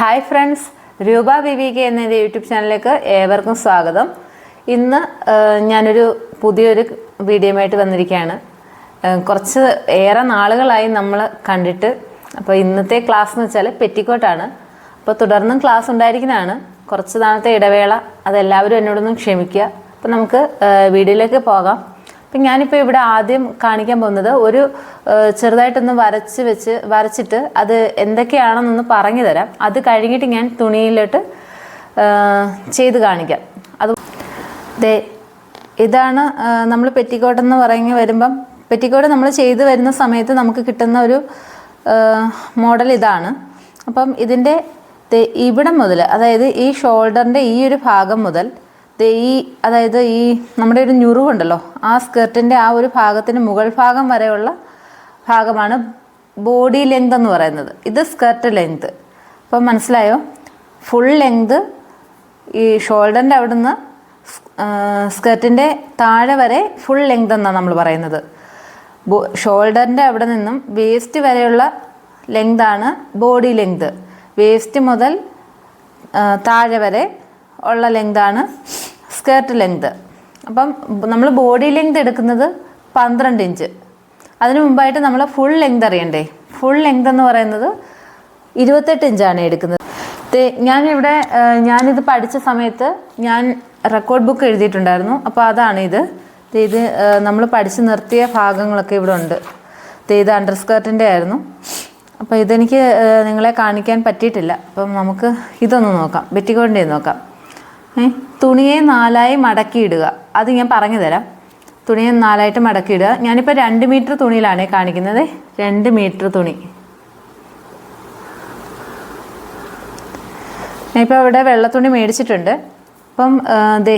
Hi friends രൂപ വിവിക എന്ന എന്റെ യൂട്യൂബ് ചാനലിലേക്ക് ഏവർക്കും സ്വാഗതം. ഇന്ന് ഞാനൊരു പുതിയൊരു വീഡിയോയുമായിട്ട് വന്നിരിക്കുകയാണ്. കുറച്ച് ഏറെ നാളുകളായി നമ്മൾ കണ്ടിട്ട് അപ്പോൾ ഇന്നത്തെ ക്ലാസ് എന്ന് വെച്ചാൽ പെറ്റിക്കോട്ടാണ്. അപ്പോൾ തുടർന്നും ക്ലാസ് ഉണ്ടായിരിക്കുന്നതാണ്. കുറച്ച് നാളത്തെ ഇടവേള അതെല്ലാവരും എന്നോടൊന്നും ക്ഷമിക്കുക. അപ്പോൾ നമുക്ക് വീഡിയോയിലേക്ക് പോകാം. അപ്പം ഞാനിപ്പോൾ ഇവിടെ ആദ്യം കാണിക്കാൻ പോകുന്നത് ഒരു ചെറുതായിട്ടൊന്ന് വരച്ച് വെച്ച് വരച്ചിട്ട് അത് എന്തൊക്കെയാണെന്നൊന്ന് പറഞ്ഞു തരാം. അത് കഴിഞ്ഞിട്ട് ഞാൻ തുണിയിലോട്ട് ചെയ്ത് കാണിക്കാം. അത് ദേ ഇതാണ് നമ്മൾ പെറ്റിക്കോട്ട് എന്ന് പറഞ്ഞ് വരുമ്പം പെറ്റിക്കോട്ട് നമ്മൾ ചെയ്ത് വരുന്ന സമയത്ത് നമുക്ക് കിട്ടുന്ന ഒരു മോഡൽ ഇതാണ്. അപ്പം ഇതിന്റെ ഇവിടം മുതൽ അതായത് ഈ ഷോൾഡറിന്റെ ഈ ഒരു ഭാഗം മുതൽ ഈ അതായത് ഈ നമ്മുടെ ഒരു ഞുറിവുണ്ടല്ലോ ആ സ്കർട്ടിന്റെ ആ ഒരു ഭാഗത്തിന് മുകൾ ഭാഗം വരെയുള്ള ഭാഗമാണ് ബോഡി ലെങ്ത് എന്ന് പറയുന്നത്. ഇത് സ്കർട്ട് ലെങ്ത്. അപ്പം മനസ്സിലായോ? ഫുൾ ലെങ്ത് ഈ ഷോൾഡറിന്റെ അവിടെ നിന്ന് സ്കർട്ടിന്റെ താഴെ വരെ ഫുൾ ലെങ്ത് എന്നാണ് നമ്മൾ പറയുന്നത്. ഷോൾഡറിന്റെ അവിടെ നിന്നും വേസ്റ്റ് വരെയുള്ള ലെങ്താണ് ബോഡി ലെങ്ത്. വേസ്റ്റ് മുതൽ താഴെ വരെ ഉള്ള ലെങ്താണ് സ്കേർട്ട് ലെങ്ത്. അപ്പം നമ്മൾ ബോഡി ലെങ്ത് എടുക്കുന്നത് പന്ത്രണ്ട് ഇഞ്ച്. അതിനു മുമ്പായിട്ട് നമ്മൾ ഫുൾ ലെങ്ത് അറിയണ്ടേ? ഫുൾ ലെങ്ത് എന്ന് പറയുന്നത് ഇരുപത്തെട്ട് ഇഞ്ചാണ് എടുക്കുന്നത്. ഞാനിവിടെ ഞാനിത് പഠിച്ച സമയത്ത് ഞാൻ റെക്കോർഡ് ബുക്ക് എഴുതിയിട്ടുണ്ടായിരുന്നു. അപ്പോൾ അതാണ് ഇത്. ഇത് നമ്മൾ പഠിച്ച് നിർത്തിയ ഭാഗങ്ങളൊക്കെ ഇവിടെ ഉണ്ട്. ഇത് അണ്ടർ സ്കേർട്ടിന്റെ ആയിരുന്നു. അപ്പോൾ ഇതെനിക്ക് നിങ്ങളെ കാണിക്കാൻ പറ്റിയിട്ടില്ല. അപ്പം നമുക്ക് ഇതൊന്ന് നോക്കാം. ബെറ്റിക്കോടിന്റെ നോക്കാം. തുണിയെ നാലായി മടക്കിയിടുക. അത് ഞാൻ പറഞ്ഞു തരാം തുണിയെ നാലായിട്ട് മടക്കിയിടുക. ഞാനിപ്പോൾ രണ്ട് മീറ്റർ തുണിയിലാണ് കാണിക്കുന്നത്. രണ്ട് മീറ്റർ തുണി. ഞാനിപ്പോൾ ഇവിടെ വെള്ളത്തുണി മേടിച്ചിട്ടുണ്ട്. അപ്പം ദേ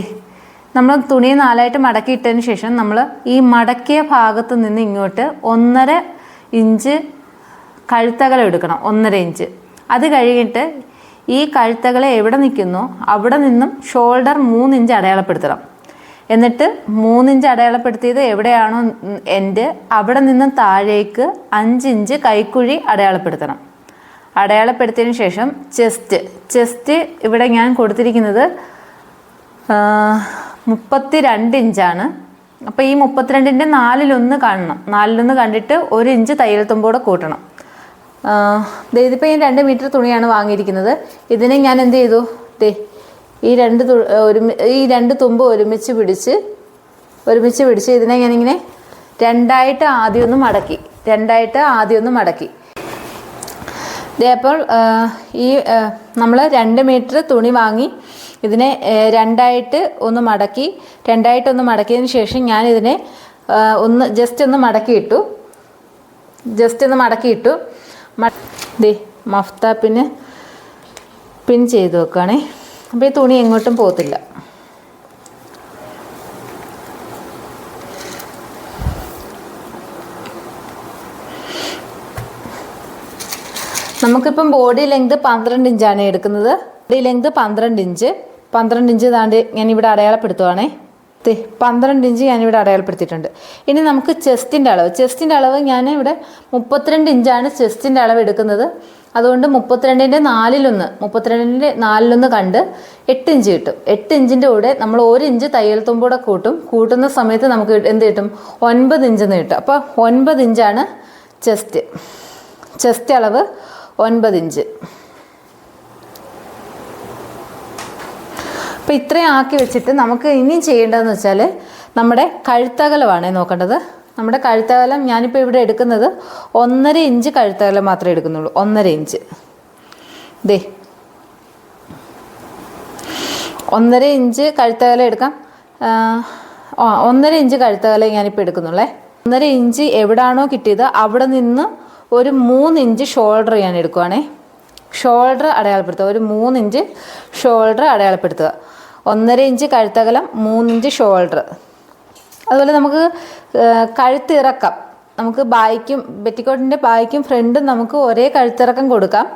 നമ്മൾ തുണി നാലായിട്ട് മടക്കിയിട്ടതിന് ശേഷം നമ്മൾ ഈ മടക്കിയ ഭാഗത്ത് നിന്ന് ഇങ്ങോട്ട് ഒന്നര ഇഞ്ച് കഴുത്തകലം എടുക്കണം. ഒന്നര ഇഞ്ച്. അത് കഴിഞ്ഞിട്ട് ഈ കഴുത്തകളെ എവിടെ നിൽക്കുന്നു? അവിടെ നിന്നും ഷോൾഡർ മൂന്നിഞ്ച് അടയാളപ്പെടുത്തണം. എന്നിട്ട് മൂന്നിഞ്ച് അടയാളപ്പെടുത്തിയത് എവിടെയാണോ എന്റെ അവിടെ നിന്നും താഴേക്ക് അഞ്ചിഞ്ച് കൈക്കുഴി അടയാളപ്പെടുത്തണം. അടയാളപ്പെടുത്തിയതിന് ശേഷം ചെസ്റ്റ് ചെസ്റ്റ് ഇവിടെ ഞാൻ കൊടുത്തിരിക്കുന്നത് മുപ്പത്തി രണ്ട് ഇഞ്ചാണ് അപ്പോൾ ഈ മുപ്പത്തിരണ്ടിന്റെ നാലിലൊന്ന് കാണണം. നാലിലൊന്ന് കണ്ടിട്ട് ഒരു ഇഞ്ച് തയ്യൽ തുമ്പോടെ കൂട്ടണം. ഇതിപ്പോൾ ഞാൻ രണ്ട് മീറ്റർ തുണിയാണ് വാങ്ങിയിരിക്കുന്നത്. ഇതിനെ ഞാൻ എന്ത് ചെയ്തു? ദേ ഈ രണ്ട് ഒരു ഈ രണ്ട് തുമ്പ് ഒരുമിച്ച് പിടിച്ച് ഒരുമിച്ച് പിടിച്ച് ഇതിനെ ഞാനിങ്ങനെ രണ്ടായിട്ട് ആദ്യം ഒന്ന് മടക്കി രണ്ടായിട്ട് ആദ്യം ഒന്ന് മടക്കി. അപ്പോൾ ഈ നമ്മൾ രണ്ട് മീറ്റർ തുണി വാങ്ങി ഇതിനെ രണ്ടായിട്ട് ഒന്ന് മടക്കി രണ്ടായിട്ട് ഒന്ന് മടക്കിയതിന് ശേഷം ഞാൻ ഇതിനെ ഒന്ന് ജസ്റ്റ് ഒന്ന് മടക്കിയിട്ടു ജസ്റ്റ് ഒന്ന് മടക്കിയിട്ടു ദേ മഫ്താപ്പിന് പിൻ ചെയ്ത് വെക്കുകയാണേ അപ്പോൾ ഈ തുണി എങ്ങോട്ടും പോകത്തില്ല. നമുക്കിപ്പം ബോഡി ലെങ്ത് പന്ത്രണ്ട് ഇഞ്ചാണ് എടുക്കുന്നത്. ബോഡി ലെങ്ത് പന്ത്രണ്ട് ഇഞ്ച്. പന്ത്രണ്ട് ഇഞ്ച് താണ്ട് ഞാൻ ഇവിടെ അടയാളപ്പെടുത്തുവാണേ. പന്ത്രണ്ട് ഇഞ്ച് ഞാനിവിടെ അടയാളപ്പെടുത്തിയിട്ടുണ്ട്. ഇനി നമുക്ക് ചെസ്റ്റിന്റെ അളവ്. ചെസ്റ്റിന്റെ അളവ് ഞാൻ ഇവിടെ മുപ്പത്തിരണ്ട് ഇഞ്ചാണ് ചെസ്റ്റിന്റെ അളവ് എടുക്കുന്നത്. അതുകൊണ്ട് മുപ്പത്തിരണ്ടിന്റെ നാലിലൊന്ന് മുപ്പത്തിരണ്ടിന്റെ നാലിലൊന്ന് കണ്ട് എട്ട് ഇഞ്ച് കിട്ടും. എട്ട് ഇഞ്ചിന്റെ കൂടെ നമ്മൾ ഒരു ഇഞ്ച് തയ്യൽ തുമ്പൂടെ കൂട്ടും. കൂട്ടുന്ന സമയത്ത് നമുക്ക് എന്ത് കിട്ടും? ഒൻപത് ഇഞ്ചെന്ന് കിട്ടും. അപ്പോൾ ഒൻപത് ഇഞ്ചാണ് ചെസ്റ്റ്. ചെസ്റ്റ് അളവ് ഒൻപത് ഇഞ്ച്. അപ്പോൾ ഇത്രയും ആക്കി വെച്ചിട്ട് നമുക്ക് ഇനിയും ചെയ്യേണ്ടതെന്ന് വെച്ചാൽ നമ്മുടെ കഴുത്തകലമാണ് നോക്കേണ്ടത്. നമ്മുടെ കഴുത്തകലം ഞാനിപ്പോൾ ഇവിടെ എടുക്കുന്നത് ഒന്നര ഇഞ്ച് കഴുത്തകലം മാത്രമേ എടുക്കുന്നുള്ളൂ. ഒന്നര ഇഞ്ച്. ദേ. ഒന്നര ഇഞ്ച് കഴുത്തകലം എടുക്കാം. ഒന്നര ഇഞ്ച് കഴുത്തകലം ഞാനിപ്പോൾ എടുക്കുന്നുള്ളേ. ഒന്നര ഇഞ്ച് എവിടാണോ കിട്ടിയത് അവിടെ നിന്ന് ഒരു മൂന്ന് ഇഞ്ച് ഷോൾഡർ ഞാൻ എടുക്കുവാണേ. ഷോൾഡർ അടയാളപ്പെടുത്തുക. ഒരു മൂന്ന് ഇഞ്ച് ഷോൾഡർ അടയാളപ്പെടുത്തുക. ഒന്നര ഇഞ്ച് കഴുത്തകലം മൂന്നിഞ്ച് ഷോൾഡർ. അതുപോലെ നമുക്ക് കഴുത്തിറക്കം. നമുക്ക് ബായ്ക്കും ബെറ്റിക്കോട്ടിന്റെ ബായിക്കും ഫ്രണ്ടും നമുക്ക് ഒരേ കഴുത്തിറക്കം കൊടുക്കാം.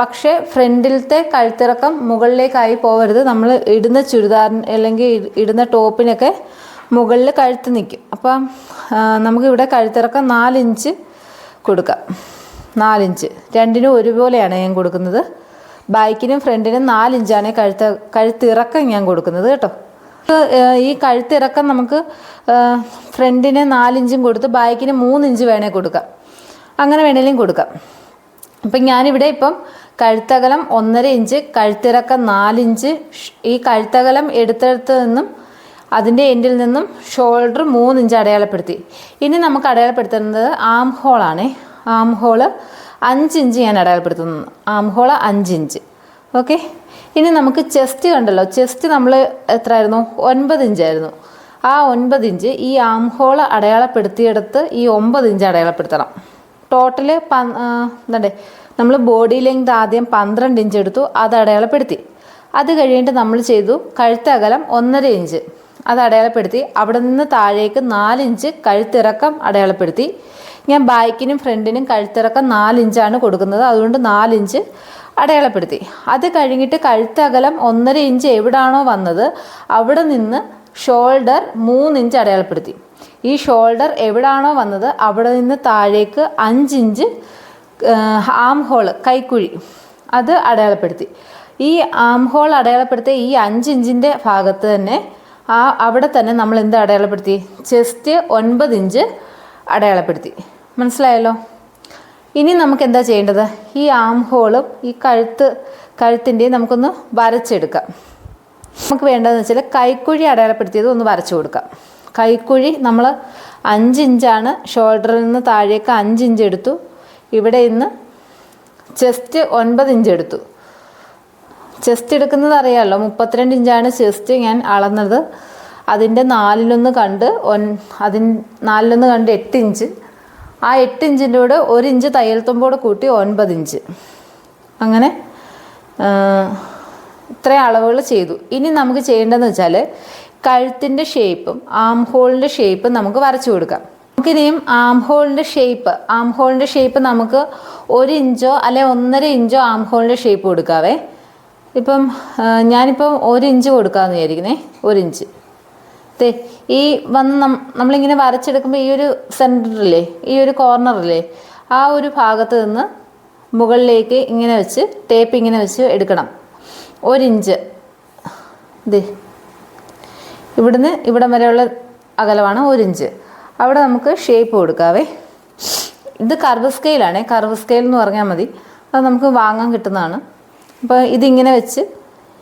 പക്ഷേ ഫ്രണ്ടിലത്തെ കഴുത്തിറക്കം മുകളിലേക്കായി പോകരുത് നമ്മൾ ഇടുന്ന ചുരിദാറിന് അല്ലെങ്കിൽ ഇടുന്ന ടോപ്പിനൊക്കെ മുകളിൽ കഴുത്ത് നിൽക്കും അപ്പം നമുക്കിവിടെ കഴുത്തിറക്കം നാലിഞ്ച് കൊടുക്കാം. നാലിഞ്ച് രണ്ടിനും ഒരുപോലെയാണ് ഞാൻ കൊടുക്കുന്നത്. ബാക്കിനും ഫ്രണ്ടിനും നാലിഞ്ചാണ് കഴുത്ത് കഴുത്തിറക്കം ഞാൻ കൊടുക്കുന്നത് കേട്ടോ. ഈ കഴുത്തിറക്കം നമുക്ക് ഫ്രണ്ടിന് നാലിഞ്ചും കൊടുത്ത് ബാക്കിന് മൂന്നിഞ്ച് വേണേൽ കൊടുക്കാം. അങ്ങനെ വേണേലും കൊടുക്കാം. അപ്പം ഞാനിവിടെ ഇപ്പം കഴുത്തകലം ഒന്നര ഇഞ്ച് കഴുത്തിറക്കം നാലിഞ്ച് ഈ കഴുത്തകലം എടുത്തെടുത്ത് നിന്നും അതിന്റെ എൻഡിൽ നിന്നും ഷോൾഡർ മൂന്നിഞ്ച് അടയാളപ്പെടുത്തി. ഇനി നമുക്ക് അടയാളപ്പെടുത്തുന്നത് ആം ഹോളാണ്. ആം ഹോൾ അഞ്ചിഞ്ച് ഞാൻ അടയാളപ്പെടുത്തുന്നു. ആംഹോള അഞ്ച് ഇഞ്ച് ഓക്കെ? ഇനി നമുക്ക് ചെസ്റ്റ് കണ്ടല്ലോ. ചെസ്റ്റ് നമ്മൾ എത്രയായിരുന്നു ഒൻപത് ഇഞ്ചായിരുന്നു ആ ഒൻപത് ഇഞ്ച് ഈ ആംഹോള അടയാളപ്പെടുത്തിയെടുത്ത് ഈ ഒമ്പത് ഇഞ്ച് അടയാളപ്പെടുത്തണം. ടോട്ടൽ എന്താണ്ടേ? നമ്മൾ ബോഡി ലെങ്ത് ആദ്യം പന്ത്രണ്ട് ഇഞ്ച് എടുത്തു അത് അടയാളപ്പെടുത്തി. അത് കഴിഞ്ഞിട്ട് നമ്മൾ ചെയ്തു കഴുത്തകലം ഒന്നര ഇഞ്ച് അത് അടയാളപ്പെടുത്തി അവിടെ നിന്ന് താഴേക്ക് നാലിഞ്ച് കഴുത്തിറക്കം അടയാളപ്പെടുത്തി. ഞാൻ ബാക്കിനും ഫ്രണ്ടിനും കഴുത്തിറക്കം നാലിഞ്ചാണ് കൊടുക്കുന്നത്. അതുകൊണ്ട് നാലിഞ്ച് അടയാളപ്പെടുത്തി. അത് കഴിഞ്ഞിട്ട് കഴുത്തകലം ഒന്നര ഇഞ്ച് എവിടാണോ വന്നത് അവിടെ നിന്ന് ഷോൾഡർ മൂന്നിഞ്ച് അടയാളപ്പെടുത്തി. ഈ ഷോൾഡർ എവിടാണോ വന്നത് അവിടെ നിന്ന് താഴേക്ക് അഞ്ചിഞ്ച് ആം ഹോൾ കൈക്കുഴി അത് അടയാളപ്പെടുത്തി. ഈ ആം ഹോൾ അടയാളപ്പെടുത്തിയ ഈ അഞ്ചിഞ്ചിന്റെ ഭാഗത്ത് തന്നെ ആ അവിടെ തന്നെ നമ്മൾ എന്ത് അടയാളപ്പെടുത്തി? ചെസ്റ്റ് ഒൻപത് ഇഞ്ച് അടയാളപ്പെടുത്തി. മനസ്സിലായല്ലോ? ഇനി നമുക്ക് എന്താ ചെയ്യേണ്ടത്? ഈ ആം ഹോളും ഈ കഴുത്ത് കഴുത്തിന്റെയും നമുക്കൊന്ന് വരച്ചെടുക്കാം. നമുക്ക് വേണ്ടതെന്ന് വെച്ചാൽ കൈക്കുഴി അടയാളപ്പെടുത്തിയത് ഒന്ന് വരച്ചു കൊടുക്കാം. കൈക്കുഴി നമ്മൾ അഞ്ചിഞ്ചാണ് ഷോൾഡറിൽ നിന്ന് താഴേക്ക് അഞ്ചിഞ്ച് എടുത്തു. ഇവിടെ ഇന്ന് ചെസ്റ്റ് ഒൻപത് ഇഞ്ച് എടുത്തു. ചെസ്റ്റ് എടുക്കുന്നത് അറിയാമല്ലോ മുപ്പത്തിരണ്ട് ഇഞ്ചാണ് ചെസ്റ്റ് ഞാൻ അളന്നത്. അതിന്റെ നാലിലൊന്ന് കണ്ട് ഒൻ അതിൻ നാലിലൊന്ന് കണ്ട് എട്ട് ഇഞ്ച്. ആ എട്ട് ഇഞ്ചിന്റെ കൂടെ ഒരു ഇഞ്ച് തയ്യൽ തുമ്പോട് കൂട്ടി ഒൻപത് ഇഞ്ച്. അങ്ങനെ ഇത്ര അളവുകൾ ചെയ്തു. ഇനി നമുക്ക് ചെയ്യേണ്ടതെന്ന് വെച്ചാൽ കഴുത്തിന്റെ ഷേപ്പും ആം ഹോളിന്റെ ഷേപ്പും നമുക്ക് വരച്ചു കൊടുക്കാം. നമുക്കിനിയും ആം ഹോളിന്റെ ഷേപ്പ് ആം ഹോളിന്റെ ഷേപ്പ് നമുക്ക് ഒരു ഇഞ്ചോ അല്ലെ ഒന്നര ഇഞ്ചോ ആം ഹോളിന്റെ ഷേപ്പ് കൊടുക്കാവേ. ഇപ്പം ഞാനിപ്പം ഒരു ഇഞ്ച് കൊടുക്കാമെന്ന് വിചാരിക്കുന്നേ. ഒരു ഇഞ്ച്. ദേ ഈ വന്ന് നമ്മളിങ്ങനെ വരച്ചെടുക്കുമ്പോൾ ഈ ഒരു സെന്ററില്ലേ ഈ ഒരു കോർണറില്ലേ ആ ഒരു ഭാഗത്ത് നിന്ന് മുകളിലേക്ക് ഇങ്ങനെ വെച്ച് ടേപ്പ് ഇങ്ങനെ വെച്ച് എടുക്കണം. ഒരിഞ്ച്. ദേ. ഇവിടുന്ന് ഇവിടം വരെയുള്ള അകലമാണ് ഒരിഞ്ച്. അവിടെ നമുക്ക് ഷേപ്പ് കൊടുക്കാവേ. ഇത് കർവ് സ്കെയിലാണേ. കർവ് സ്കെയിൽ എന്ന് പറഞ്ഞാൽ മതി. അത് നമുക്ക് വാങ്ങാൻ കിട്ടുന്നതാണ്. അപ്പോൾ ഇതിങ്ങനെ വെച്ച്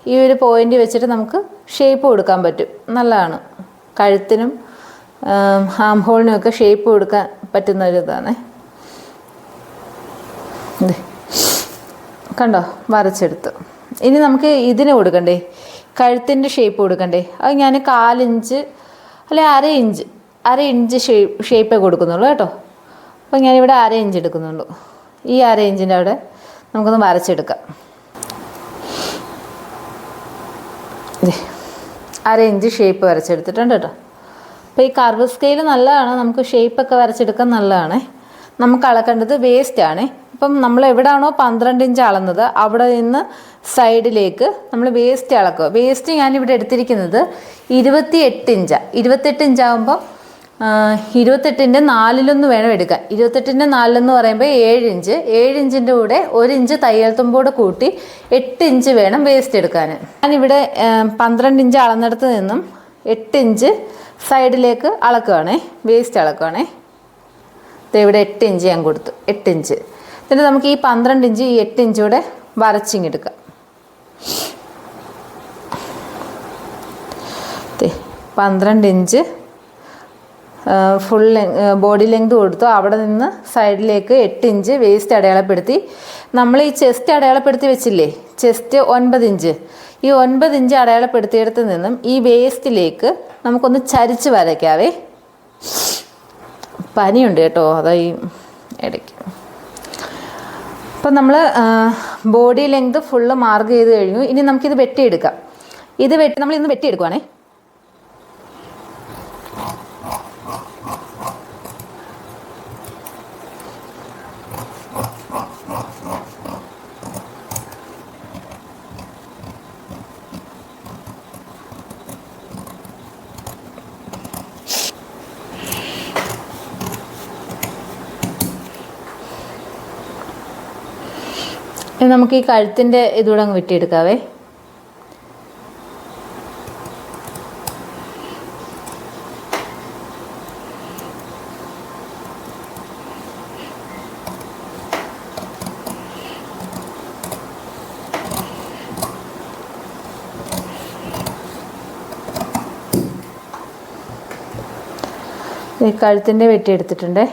ഈ ഒരു പോയിന്റ് വെച്ചിട്ട് നമുക്ക് ഷേപ്പ് കൊടുക്കാൻ പറ്റും. നല്ലതാണ്. കഴുത്തിനും ഹാം ഹോളിനുമൊക്കെ ഷേപ്പ് കൊടുക്കാൻ പറ്റുന്ന ഒരു ഇതാണ്. കണ്ടോ? വരച്ചെടുത്തു. ഇനി നമുക്ക് ഇതിന് കൊടുക്കണ്ടേ? കഴുത്തിന്റെ ഷേപ്പ് കൊടുക്കണ്ടേ? അത് ഞാൻ കാലിഞ്ച് അല്ലെ അര ഇഞ്ച് അര ഇഞ്ച് ഷേപ്പ് ഷേപ്പേ കൊടുക്കുന്നുള്ളൂ കേട്ടോ. അപ്പോൾ ഞാനിവിടെ അര ഇഞ്ച് എടുക്കുന്നുള്ളൂ. ഈ അര ഇഞ്ചിന്റെ അവിടെ നമുക്കൊന്ന് വരച്ചെടുക്കാം. അര ഇഞ്ച് ഷേപ്പ് വരച്ചെടുത്തിട്ടുണ്ട് കേട്ടോ. അപ്പോൾ ഈ കർവ് സ്കെയിൽ നല്ലതാണ്. നമുക്ക് ഷേപ്പൊക്കെ വരച്ചെടുക്കാൻ നല്ലതാണ്. നമുക്ക് അളക്കേണ്ടത് വേസ്റ്റ് ആണ്. ഇപ്പം നമ്മൾ എവിടാണോ പന്ത്രണ്ട് ഇഞ്ച് അളന്നത് അവിടെ നിന്ന് സൈഡിലേക്ക് നമ്മൾ വേസ്റ്റ് അളക്കുക. വേസ്റ്റ് ഞാനിവിടെ എടുത്തിരിക്കുന്നത് ഇരുപത്തി എട്ട് ഇഞ്ചാണ് ഇരുപത്തെട്ട് ഇഞ്ചാകുമ്പോൾ ഇരുപത്തെട്ടിന്റെ നാലിലൊന്ന് വേണം എടുക്കാൻ. ഇരുപത്തെട്ടിന്റെ നാലിലെന്ന് പറയുമ്പോൾ ഏഴ് ഇഞ്ച്. ഏഴ് ഇഞ്ചിന്റെ കൂടെ ഒരു ഇഞ്ച് തയ്യൽ തുമ്പോടെ കൂട്ടി എട്ട് ഇഞ്ച് വേണം വേസ്റ്റ് എടുക്കാൻ. ഞാനിവിടെ പന്ത്രണ്ട് ഇഞ്ച് അളന്നെടുത്ത് നിന്നും എട്ട് ഇഞ്ച് സൈഡിലേക്ക് അളക്കുകയാണേ വേസ്റ്റ് അളക്കുകയാണേ ഇവിടെ എട്ട് ഇഞ്ച് ഞാൻ കൊടുത്തു. എട്ട് ഇഞ്ച്. എന്നിട്ട് നമുക്ക് ഈ പന്ത്രണ്ട് ഇഞ്ച് ഈ എട്ട് ഇഞ്ച് കൂടെ വരച്ചിങ്ങെടുക്കാം പന്ത്രണ്ട് ഇഞ്ച് ഫുൾ ബോഡി ലെങ്ത് കൊടുത്തു. അവിടെ നിന്ന് സൈഡിലേക്ക് എട്ട് ഇഞ്ച് വേസ്റ്റ് അടയാളപ്പെടുത്തി. നമ്മൾ ഈ ചെസ്റ്റ് അടയാളപ്പെടുത്തി വെച്ചില്ലേ? ചെസ്റ്റ് ഒൻപത് ഇഞ്ച്. ഈ ഒൻപത് ഇഞ്ച് അടയാളപ്പെടുത്തിയിടത്ത് നിന്നും ഈ വേസ്റ്റിലേക്ക് നമുക്കൊന്ന് ചരിച്ച് വരയ്ക്കാവേ. പനിയുണ്ട് കേട്ടോ. അതായി ഇടയ്ക്ക്. അപ്പം നമ്മൾ ബോഡി ലെങ്ത് ഫുള്ള് മാർക്ക് ചെയ്ത് കഴിഞ്ഞു. ഇനി നമുക്കിത് വെട്ടിയെടുക്കാം. ഇത് വെട്ടി നമ്മൾ ഇന്ന് വെട്ടിയെടുക്കുവാണേ. ഇനി നമുക്ക് ഈ കഴുത്തിന്റെ ഇതുകൂടെ അങ്ങ് വെട്ടിയെടുക്കാവേ. ഈ കഴുത്തിന്റെ വെട്ടിയെടുത്തിട്ടുണ്ട്.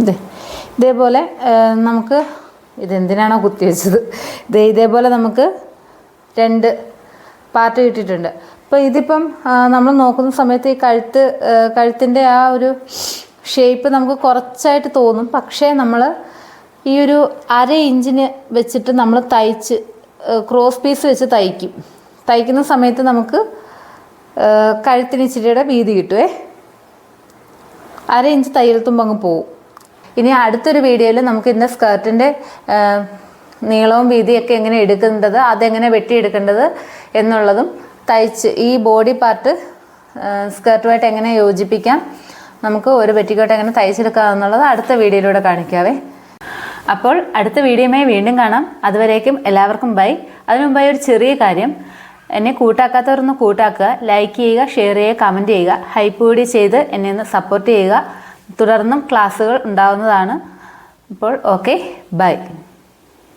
ഇതേ ഇതേപോലെ നമുക്ക് ഇതെന്തിനാണോ കുത്തി വെച്ചത്? ഇത് ഇതേപോലെ നമുക്ക് രണ്ട് പാർട്ട് കിട്ടിയിട്ടുണ്ട്. അപ്പോൾ ഇതിപ്പം നമ്മൾ നോക്കുന്ന സമയത്ത് ഈ കഴുത്ത് കഴുത്തിന്റെ ആ ഒരു ഷേപ്പ് നമുക്ക് കുറച്ചായിട്ട് തോന്നും. പക്ഷേ നമ്മൾ ഈ ഒരു അര ഇഞ്ചിന് വെച്ചിട്ട് നമ്മൾ തയ്ച്ച് ക്രോസ് പീസ് വെച്ച് തയ്ക്കും. തയ്ക്കുന്ന സമയത്ത് നമുക്ക് കഴുത്തിന് ഇച്ചിരിയുടെ വീതി കിട്ടുമേ അര ഇഞ്ച് തയ്യൽ അങ്ങ് പോവും. ഇനി അടുത്തൊരു വീഡിയോയിൽ നമുക്ക് ഇന്ന് സ്കേർട്ടിന്റെ നീളവും വീതിയൊക്കെ എങ്ങനെ എടുക്കേണ്ടത് അതെങ്ങനെ വെട്ടിയെടുക്കേണ്ടത് എന്നുള്ളതും തയ്ച്ച് ഈ ബോഡി പാർട്ട് സ്കേർട്ടുമായിട്ട് എങ്ങനെ യോജിപ്പിക്കാം നമുക്ക് ഒരു പെറ്റിക്കോട്ട് എങ്ങനെ തയ്ച്ചെടുക്കാം എന്നുള്ളത് അടുത്ത വീഡിയോയിലൂടെ കാണിക്കാവേ. അപ്പോൾ അടുത്ത വീഡിയോയുമായി വീണ്ടും കാണാം. അതുവരേക്കും എല്ലാവർക്കും ബൈ. അതിനു മുമ്പായി ഒരു ചെറിയ കാര്യം. എന്നെ കൂട്ടാക്കാത്തവരൊന്ന് കൂട്ടാക്കുക ലൈക്ക് ചെയ്യുക ഷെയർ ചെയ്യുക കമന്റ് ചെയ്യുക ഹൈപ്പ് കൂടി ചെയ്ത് എന്നെ ഒന്ന് സപ്പോർട്ട് ചെയ്യുക. തുടർന്നും ക്ലാസ്സുകൾ ഉണ്ടാവുന്നതാണ്. അപ്പോൾ ഓക്കെ ബൈ